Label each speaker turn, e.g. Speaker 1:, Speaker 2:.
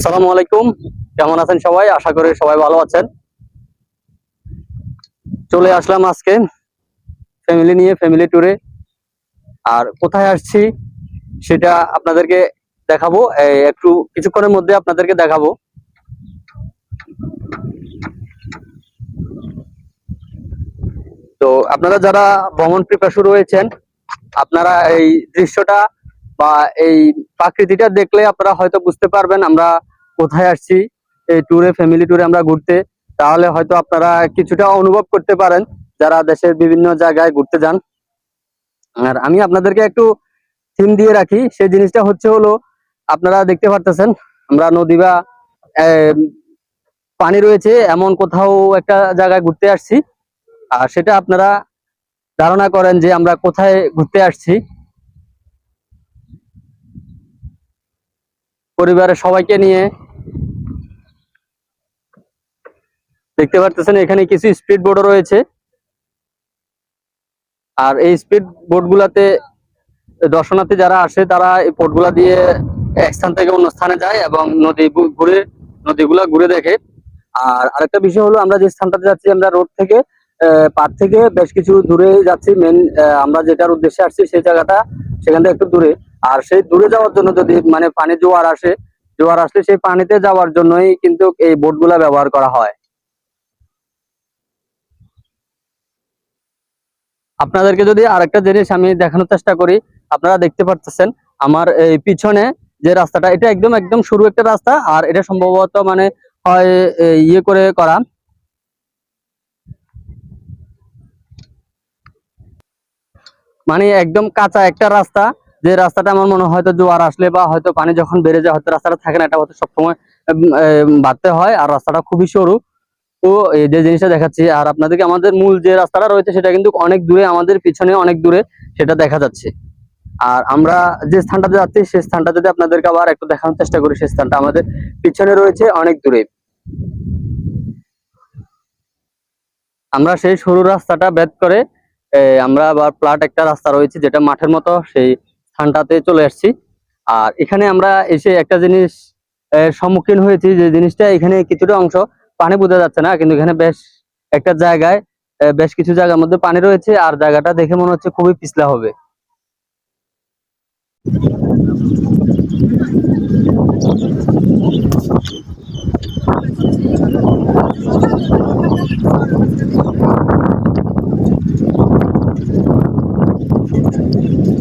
Speaker 1: আসসালামু আলাইকুম। কেমন আছেন সবাই? আশা করি সবাই ভালো আছেন। চলে আসলাম আজকে ফ্যামিলি নিয়ে ফ্যামিলি ট্যুরে আর কোথায় আসছি সেটা আপনাদেরকে দেখাবো। একটু কিছুক্ষণের মধ্যে আপনাদেরকে দেখাবো। তো আপনারা যারা ভ্রমণ পিপাসু রয়েছেন আপনারা এই দৃশ্যটা বা এই প্রাকৃতিটা দেখলে আপনারা হয়তো বুঝতে পারবেন আমরা কোথায় আসছি, এই ট্যুরে ফ্যামিলি ট্যুরে আমরা ঘুরতে। তাহলে হয়তো আপনারা কিছুটা অনুভব করতে পারেন, যারা দেশের বিভিন্ন জায়গায় ঘুরতে যান। আর আমি আপনাদেরকে একটু থিম দিয়ে রাখি, সেই জিনিসটা হচ্ছে হলো, আপনারা দেখতে পারতেছেন, আমরা নদী বা পানি রয়েছে, এমন কোথাও একটা জায়গায় ঘুরতে আসছি। আর সেটা আপনারা ধারণা করেন যে আমরা কোথায় ঘুরতে আসছি। পরিবারের সবাইকে নিয়ে। দেখতে পারতেছেন, এখানে কিছু স্পিড বোর্ডও রয়েছে। আর এই স্পিড বোট গুলাতে দর্শনার্থী যারা আসে, তারা এই বোটগুলা দিয়ে এক স্থান থেকে অন্য স্থানে যায় এবং নদী ঘুরে, নদীগুলা ঘুরে দেখে। আর আরেকটা বিষয় হলো, আমরা যে স্থানটাতে যাচ্ছি, আমরা রোড থেকে পার থেকে বেশ কিছু দূরে যাচ্ছি। মেন আমরা যেটার উদ্দেশ্যে আসছি, সেই জায়গাটা সেখান থেকে একটু দূরে। আর সেই দূরে যাওয়ার জন্য যদি মানে পানি জোয়ার আসে, জোয়ার আসলে সেই পানিতে যাওয়ার জন্যই কিন্তু এই বোটগুলা ব্যবহার করা হয়। আপনাদেরকে যদি আরেকটা জিনিস আমি দেখানোর চেষ্টা করি, আপনারা দেখতে পারতেছেন, আমার এই পিছনে যে রাস্তাটা, এটা একদম একদম শুরু একটা রাস্তা, আর এটা সম্ভবত মানে হয় ইয়ে করে করা। মানে একদম কাঁচা একটা রাস্তা যে রাস্তাটা আমার মনে হয় হয়তো জোয়ার আসলে বা হয়তো পানি যখন বেড়ে যায়, হয়তো রাস্তাটা থাকে না, এটা হয়তো সবসময় বাড়তে হয় আর রাস্তাটা খুবই সরু। তো যে জিনিসটা দেখাচ্ছি, আর আপনাদেরকে আমাদের মূল যে রাস্তাটা রয়েছে সেটা কিন্তু অনেক দূরে, আমাদের পিছনে অনেক দূরে সেটা দেখা যাচ্ছে। আর আমরা যে স্থানটাতে যাচ্ছি, সেই স্থানটা যদি আপনাদেরকে আবার একটু দেখানোর চেষ্টা করি, সেই স্থানটা আমাদের পিছনে রয়েছে অনেক দূরে। আমরা সেই সরু রাস্তাটা বেদ করে আমরা আবার প্লাট একটা রাস্তা রয়েছে যেটা মাঠের মতো, সেই ঠান্ডাতে চলে আসছি আর এখানে আমরা এসে একটা জিনিস সম্মুখীন হয়েছি যে জিনিসটা এখানে কিছুটা অংশ পানি বোঝা যাচ্ছে না, কিন্তু এখানে বেশ একটা জায়গায় বেশ কিছু জায়গার মধ্যে পানি রয়েছে আর জায়গাটা দেখে মনে হচ্ছে খুবই পিছলা হবে Thank you.